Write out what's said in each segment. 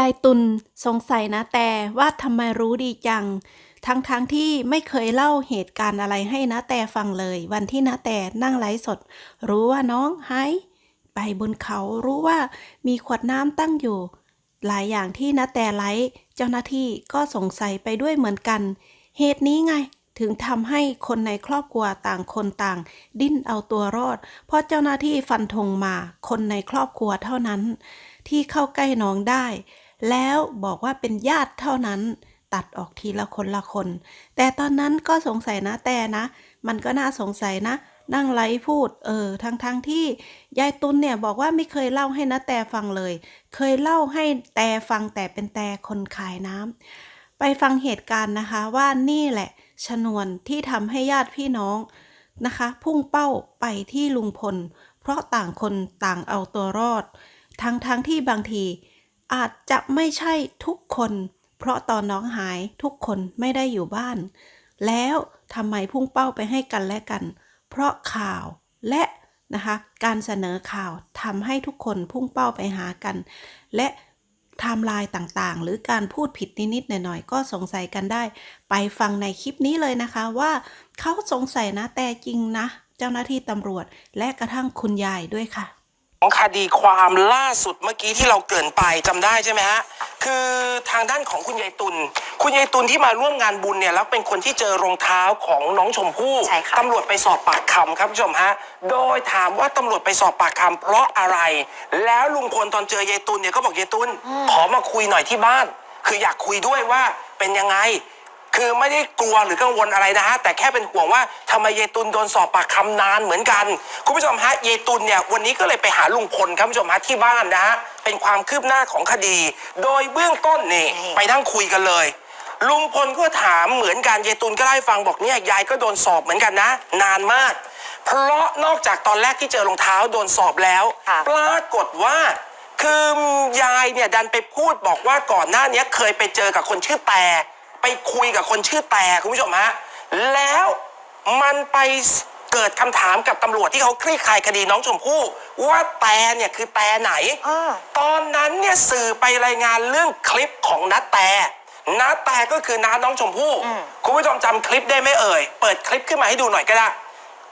ยายตุลสงสัยนะแต่ว่าทำไมรู้ดีจัง ทั้งๆทที่ไม่เคยเล่าเหตุการณ์อะไรให้นะแต่ฟังเลย วันที่นะแต่นั่งไลฟ์สด รู้ว่าน้องหายไปบนเขารู้ว่ามีขวดน้ำตั้งอยู่ หลายอย่างที่นะแต่ไลฟ์เจ้าหน้าที่ก็สงสัยไปด้วยเหมือนกัน เหตุนี้ไงถึงทำให้คนในครอบครัวต่างคนต่าง ดิ้นเอาตัวรอด เพราะเจ้าหน้าที่ฟันธงมา คนในครอบครัวเท่านั้น ที่เข้าใกล้น้องได้ แล้วบอกว่าเป็นญาติเท่านั้นตัดออกทีละคนละคน แต่ตอนนั้นก็สงสัยนะแต่นะ มันก็น่าสงสัยนะ นั่งไลฟ์พูด เออทั้งทั้งที่ยายตุลเนี่ยบอกว่าไม่เคยเล่าให้นะแต่ฟังเลย เคยเล่าให้แต่ฟังแต่เป็นแต่คนขายน้ำไปฟังเหตุการณ์นะคะว่านี่แหละ ชนวนที่ทำให้ญาติพี่น้องนะคะ พุ่งเป้าไปที่ลุงพล เพราะต่างคนต่างเอาตัวรอด ทั้งทั้งที่บางที อาจจะไม่ใช่ทุกคน เพราะตอนน้องหายทุกคนไม่ได้อยู่บ้าน แล้วทำไมพุ่งเป้าไปให้กันและกัน เพราะข่าวและนะคะการเสนอข่าวทำให้ทุกคนพุ่งเป้าไปหากัน และไทม์ไลน์ต่างๆ หรือการพูดผิดนิดๆหน่อยๆ ก็สงสัยกันได้ ไปฟังในคลิปนี้เลยนะคะว่าเขาสงสัยนะแต่จริงนะ เจ้าหน้าที่ตำรวจและกระทั่งคุณยายด้วยค่ะ ของคดีความล่าสุดเมื่อกี้ที่เราเกริ่นไปจำได้ใช่ไหมฮะคือทางด้านของคุณยายตุลคุณยายตุลที่มาร่วมงานบุญเนี่ยแล้วเป็นคนที่เจอรองเท้าของน้องชมพู่ใช่ค่ะตำรวจไปสอบปากคำครับผู้ชมฮะโดยถามว่าตำรวจไปสอบปากคำเพราะอะไร แล้วลุงพลตอนเจอยายตุลเนี่ยก็บอกยายตุลขอมาคุยหน่อยที่บ้าน คืออยากคุยด้วยว่าเป็นยังไง คือไม่ได้กลัวหรือกังวลอะไรนะฮะแต่แค่เป็นห่วงว่าทำไมเยตุนโดนสอบปากคำนานเหมือนกัน คุณผู้ชมฮะเยตุนเนี่ยวันนี้ก็เลยไปหาลุงพลครับคุณผู้ชมฮะที่บ้านนะฮะเป็นความคืบหน้าของคดี โดยเบื้องต้นนี่ใช่ไปนั่งคุยกันเลย ลุงพลก็ถามเหมือนกันเยตุนก็ได้ฟังบอกเนี่ยยายก็โดนสอบเหมือนกันนะ นานมาก เพราะนอกจากตอนแรกที่เจอรองเท้าโดนสอบแล้ว ค่ะ ปรากฏว่า คือยายเนี่ยดันไปพูดบอกว่าก่อนหน้านี้เคยไปเจอกับคนชื่อแต่ ไปคุยกับคนชื่อแต่คุณผู้ชมฮะแล้วมันไปเกิดคำถามกับตำรวจที่เขาคลี่คลายคดีน้องชมพู่ว่าแต่เนี่ยคือแต่ไหน อ่า ตอนนั้นเนี่ยสื่อไปรายงานเรื่องคลิปของนัดแต่นัดแต่ก็คือน้าน้องชมพู่ อืม คุณผู้ชมจำคลิปได้ไหมเอ่ย เปิดคลิปขึ้นมาให้ดูหน่อยก็ได้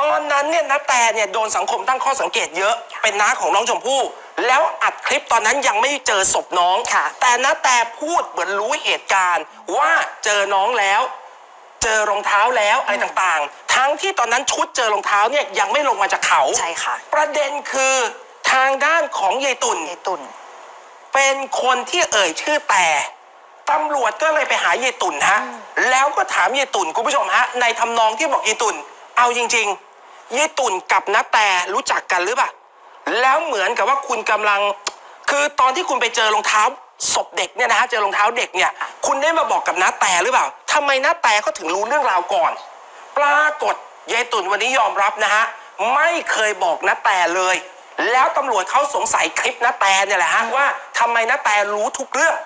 ตอนนั้นเนี่ยนัดแต่เนี่ยโดนสังคมตั้งข้อสังเกตเยอะ เป็นน้าของน้องชมพู่ แล้วอัดคลิปตอนนั้นยังไม่เจอศพน้อง ค่ะ แต่นัดแต่พูดเหมือนรู้เหตุการณ์ ว่าเจอน้องแล้ว เจอรองเท้าแล้วอะไรต่างๆ ทั้งที่ตอนนั้นชุดเจอรองเท้าเนี่ยยังไม่ลงมาจากเขาใช่ค่ะ ประเด็นคือทางด้านของยายตุ่น ยายตุ่น เป็นคนที่เอ่ยชื่อแต่ตำรวจก็เลยไปหายายตุ่นฮะ แล้วก็ถามยายตุ่นคุณผู้ชมฮะ ในทำนองที่บอกยายตุ่น เอาจริงๆยายตุ่นกับน้าแต่รู้จักกันหรือเปล่า แล้วเหมือนกับว่าคุณกำลัง คือตอนที่คุณไปเจอรองเท้าศพเด็กเนี่ยนะฮะเจอรองเท้าเด็กเนี่ย คุณได้มาบอกกับน้าแต่หรือเปล่าทำไมน้าแต่เขาถึงรู้เรื่องราวก่อน ปรากฏยายตุ่นวันนี้ยอมรับนะฮะไม่เคยบอกน้าแต่เลย แล้วตำรวจเขาสงสัยคลิปน้าแต่เนี่ยแหละฮะว่าทำไมน้าแต่รู้ทุกเรื่อง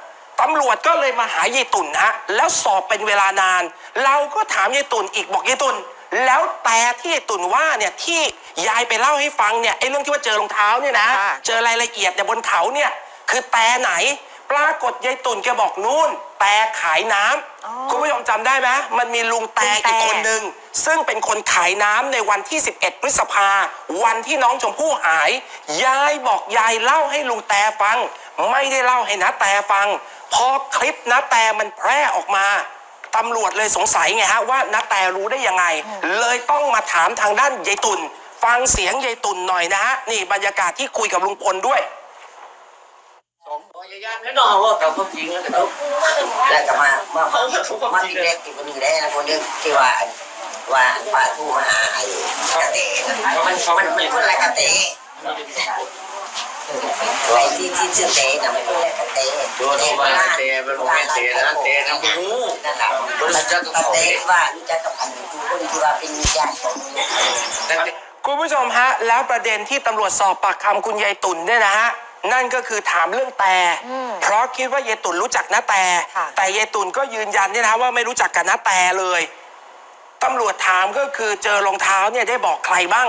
ตำรวจก็เลยมาหายายตุ่นฮะแล้วสอบเป็นเวลานาน เราก็ถามยายตุ่นอีกบอกยายตุ่น แล้วแต่ที่ยายตุ่นว่าเนี่ยที่ยายไปเล่าให้ฟังเนี่ยไอ้เรื่องที่ว่าเจอรองเท้าเนี่ยนะ ค่ะ เจอรายละเอียดเนี่ยบนเขาเนี่ยคือแต่ไหน ปรากฏยายตุ่นแกบอกนู่น แต่ขายน้ำอ๋อคุณผู้ชมจำได้ไหมมันมีลุงแต่ลุงแต่ อีกคนหนึ่งซึ่งเป็นคนขายน้ำในวันที่ 11 พฤษภาวันที่น้องชมพู่หาย ยายบอกยายเล่าให้ลุงแต่ฟัง ไม่ได้เล่าให้นะแต่ฟัง พอคลิปนะแต่มันแพร่ออกมา ตำรวจเลยสงสัยไงฮะว่านาแต่รู้ได้ยังไง เลยต้องมาถามทางด้านยายตุนฟังเสียงยายตุนหน่อยนะฮะนี่บรรยากาศที่คุยกับลุงพลด้วยสองตัวยายานแน่นอนว่ากับความจริงแล้วก็ต้องแล้วก็มามาเขาถูกความมาจริที่งเลเล็ยกอีกคนหนึ่งได้นะคนนึงที่ว่าว่าป้าทูมาหาไอ้กระเตะมันมันมันคนละกระเตะ ไอ้ที่ที่ชื่อเตะน่ะมันคนละกระเตะดูดูมาเตะเป็นของแม่เตะนะเตะน้ำหูนั่นแหละคนละกระเตะว่ารู้จักกับอันคือคนที่ว่าเป็นญาติของแต่คุณผู้ชมฮะ แล้วประเด็นที่ตำรวจสอบปากคำคุณยายตุ่นเนี่ยนะฮะนั่นก็คือถามเรื่องแต่อืมเพราะคิดว่ายายตุ่นรู้จักน้าแต่ค่ะแต่ยายตุ่นก็ยืนยันเนี่ยนะว่าไม่รู้จักกับน้าแต่เลยตำรวจถามก็คือเจอรองเท้าเนี่ยได้บอกใครบ้าง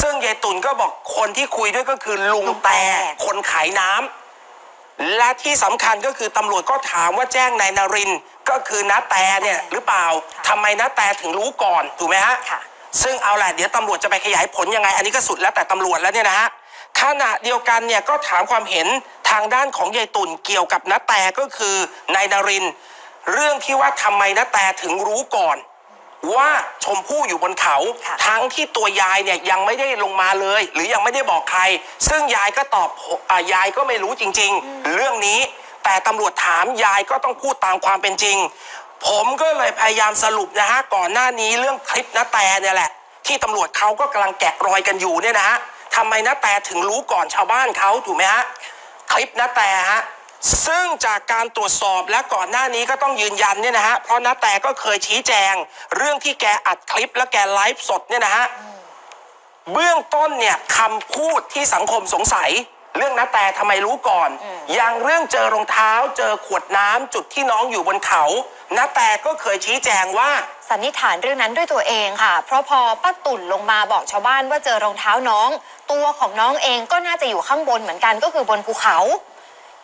ซึ่งยายตุ่นก็บอกคนที่คุยด้วยก็คือลุงแต่คนขายน้ำและที่สำคัญก็คือตำรวจก็ถามว่าแจ้งนายนารินทร์ก็คือนาแตเนี่ยหรือเปล่าทำไมนาแตถึงรู้ก่อนถูกไหมฮะ ค่ะ ซึ่งเอาแหละเดี๋ยวตำรวจจะไปขยายผลยังไง อันนี้ก็สุดแล้วแต่ตำรวจแล้วเนี่ยนะฮะขณะเดียวกันเนี่ยก็ถามความเห็นทางด้านของยายตุ่นเกี่ยวกับนาแตก็คือนายนารินทร์เรื่องที่ว่าทำไมนาแตถึงรู้ก่อน ว่าชมพู่อยู่บนเขา ค่ะทั้งที่ตัวยายเนี่ยยังไม่ได้ลงมาเลย หรือยังไม่ได้บอกใคร ซึ่งยายก็ตอบอายายก็ไม่รู้จริง ๆ เรื่องนี้ แต่ตำรวจถามยายก็ต้องพูดตามความเป็นจริง ผมก็เลยพยายามสรุปนะฮะก่อนหน้านี้เรื่องคลิปนาแตเนี่ยแหละ ที่ตำรวจเขาก็กำลังแกะรอยกันอยู่เนี่ยนะฮะทำไมนาแตถึงรู้ก่อนชาวบ้านเขาถูกไหมฮะ คลิปนาแตฮะ ซึ่งจากการตรวจสอบและก่อนหน้านี้ก็ต้องยืนยันเนี่ยนะฮะเพราะนาแต่ก็เคยชี้แจง เรื่องที่แกอัดคลิปและแกไลฟ์สดเนี่ยนะฮะเบื้องต้นเนี่ยคำพูดที่สังคมสงสัย เรื่องนาแต่ทำไมรู้ก่อน อย่างเรื่องเจอรองเท้าเจอขวดน้ำจุดที่น้องอยู่บนเขานาแต่ก็เคยชี้แจงว่าสันนิษฐานเรื่องนั้นด้วยตัวเองค่ะ เพราะพอป้าตุ่นลงมาบอกชาวบ้านว่าเจอรองเท้าน้อง ตัวของน้องเองก็น่าจะอยู่ข้างบนเหมือนกันก็คือบนภูเขา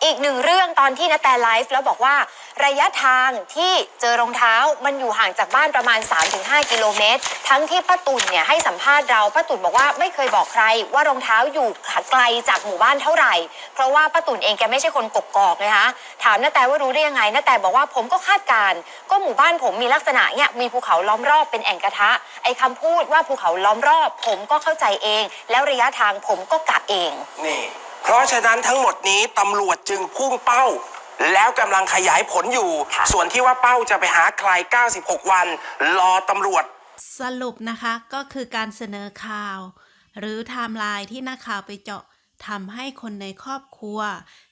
อีกหนึ่งเรื่องตอนที่นาแตไลฟ์แล้วบอกว่าระยะทางที่เจอรองเท้ามันอยู่ห่างจากบ้านประมาณ 3-5 กิโลเมตร ทั้งที่ป้าตุ่นเนี่ยให้สัมภาษณ์เราป้าตุ่นบอกว่าไม่เคยบอกใคร ว่ารองเท้าอยู่ไกลจากหมู่บ้านเท่าไหร่ เพราะว่าป้าตุ่นเองแกไม่ใช่คนกกอกนะคะถามนาแตว่ารู้ได้ยังไงนาแตบอกว่าผมก็คาดการก็หมู่บ้านผมมีลักษณะเนี่ยมีภูเขาล้อมรอบเป็นแอ่งกระทะไอ้คำพูดว่าภูเขาล้อมรอบ ผมก็เข้าใจเอง แล้วระยะทางผมก็กะเองนี่ เพราะฉะนั้นทั้งหมดนี้ตำรวจจึงพุ่งเป้า แล้วกำลังขยายผลอยู่ค่ะส่วนที่ว่าเป้าจะไปหาใคร 96 วัน รอตำรวจ สรุปนะคะก็คือการเสนอข่าว หรือไทม์ไลน์ที่นักข่าวไปเจาะทำให้คนในครอบครัว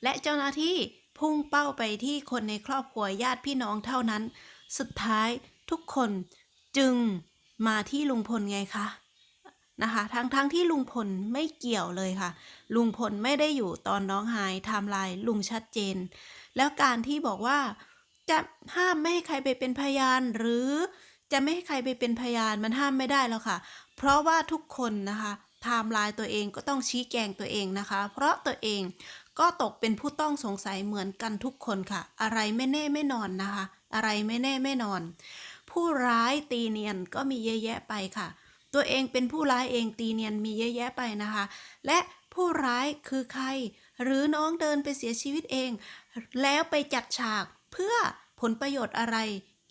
และเจ้าหน้าที่พุ่งเป้าไปที่คนในครอบครัวญาติพี่น้องเท่านั้น สุดท้ายทุกคนจึงมาที่ลุงพลไงคะ นะคะ ทั้งทั้งที่ลุงพลไม่เกี่ยวเลยค่ะ ลุงพลไม่ได้อยู่ตอนน้องหายไทม์ไลน์ลุงชัดเจน แล้วการที่บอกว่าจะห้ามไม่ให้ใครไปเป็นพยาน หรือจะไม่ให้ใครไปเป็นพยานมันห้ามไม่ได้แล้วค่ะ เพราะว่าทุกคนนะคะไทม์ไลน์ตัวเองก็ต้องชี้แจงตัวเองนะคะ เพราะตัวเองก็ตกเป็นผู้ต้องสงสัยเหมือนกันทุกคนค่ะ อะไรไม่แน่ไม่นอนนะคะ อะไรไม่แน่ไม่นอน ผู้ร้ายตีเนียนก็มีเยอะแยะไปค่ะ ตัวเองเป็นผู้ร้ายเองตีเนียนมีเยอะแยะไปนะคะ และผู้ร้ายคือใคร หรือน้องเดินไปเสียชีวิตเอง แล้วไปจัดฉากเพื่อผลประโยชน์อะไร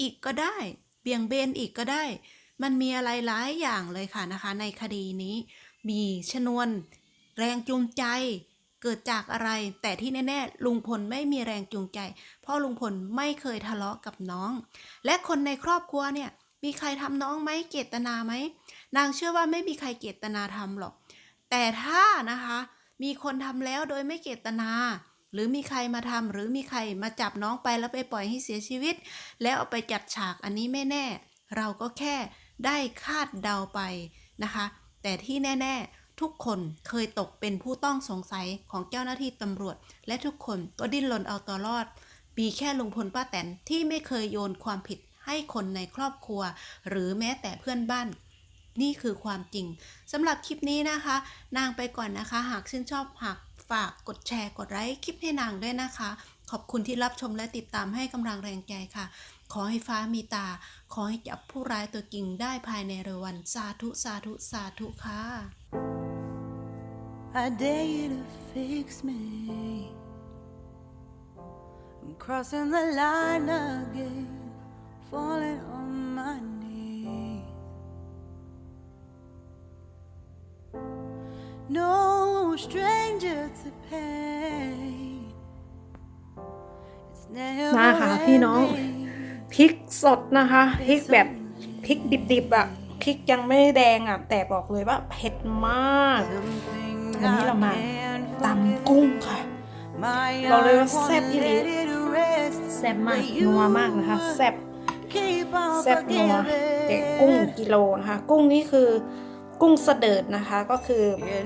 อีกก็ได้ เบี่ยงเบนอีกก็ได้ มันมีอะไรหลายอย่างเลยค่ะนะคะ ในคดีนี้ มีชนวน แรงจูงใจเกิดจากอะไร แต่ที่แน่ๆลุงพลไม่มีแรงจูงใจ เพราะลุงพลไม่เคยทะเลาะกับน้อง และคนในครอบครัวเนี่ย มีใครทำน้องไหมเจตนาไหม นางเชื่อว่าไม่มีใครเจตนาทำหรอก แต่ถ้านะคะ มีคนทำแล้วโดยไม่เจตนา หรือมีใครมาทำหรือมีใครมาจับน้องไปแล้วไปปล่อยให้เสียชีวิต แล้วเอาไปจัดฉากอันนี้ไม่แน่ เราก็แค่ได้คาดเดาไปนะคะ แต่ที่แน่ ๆ ทุกคนเคยตกเป็นผู้ต้องสงสัยของเจ้าหน้าที่ตำรวจ และทุกคนก็ดิ้นรนเอาตัวรอด มีแค่ลุงพลป้าแตนที่ไม่เคยโยนความผิด ให้คนในครอบครัว หรือแม้แต่เพื่อนบ้านนี่คือความจริงสำหรับคลิปนี้นะคะ นางไปก่อนนะคะ หากชื่นชอบหากฝากกดแชร์กดไลค์คลิปให้นางด้วยนะคะ ขอบคุณที่รับชมและติดตามให้กำลังแรงใจค่ะ ขอให้ฟ้ามีตา ขอให้จับผู้ร้ายตัวจริงได้ภายในเร็ววันสาธุสาธุสาธุค่ะ I dare you to fix me. I'm crossing the line again, falling on my knees. No stranger to pain. It's never มาค่ะพี่น้อง late. พริกสดนะคะพริกแบบพริกดิบๆอะ่ะพริกยังไม่แดงอะ่ะแต่บอกเลยว่าเผ็ดมาก Something วันนี้เรามา I can't ตำกุ้งค่ะ My บอกเลยว่า heart แซ่บ won't ที่ดี let it rest, แซ่บมาก but you นัวมากนะคะ แซ่บ keep on แซ่บนัวแต่กุ้ง forgiving. กิโลนะคะ กุ้งนี่คือกุ้งเสดิร์ดนะคะ ก็คือ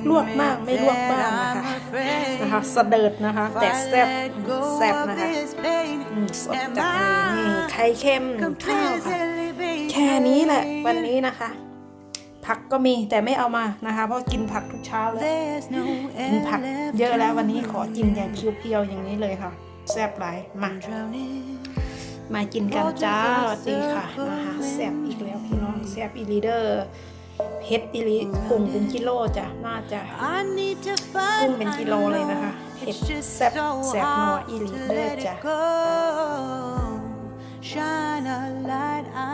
ลวกมากไม่ลวกบ้างนะคะนะคะเสดิร์ดนะคะ แต่แซ่บแซ่บนะคะอืมสดจากทะเลนี่ไข่เค็มข้าวค่ะแค่นี้แหละวันนี้นะคะพผักก็มีแต่ไม่เอามานะคะ เพราะกินผักทุกเช้าแล้ว There's no กิน air ผัก left เยอะแล้ววันนี้ in ขอกินอย่างเพียวๆอย่างนี้เลยค่ะ แซ่บหลายมา I'm drowning. มากินกันจ้าสวัสดีค่ะนะคะแซ่บอีกแล้วพี่น้องแซ่บอีลีเดอร์เฮ็ดอีลีกุ้งเป็นกิโลจ้ะน่าจะ I need to กุ้ง find เป็น my กิโลเลยนะคะ love. เห็ด It's just แซ่บ so แซ่บนัว hard อีหลี to เด้อ let จ้ะ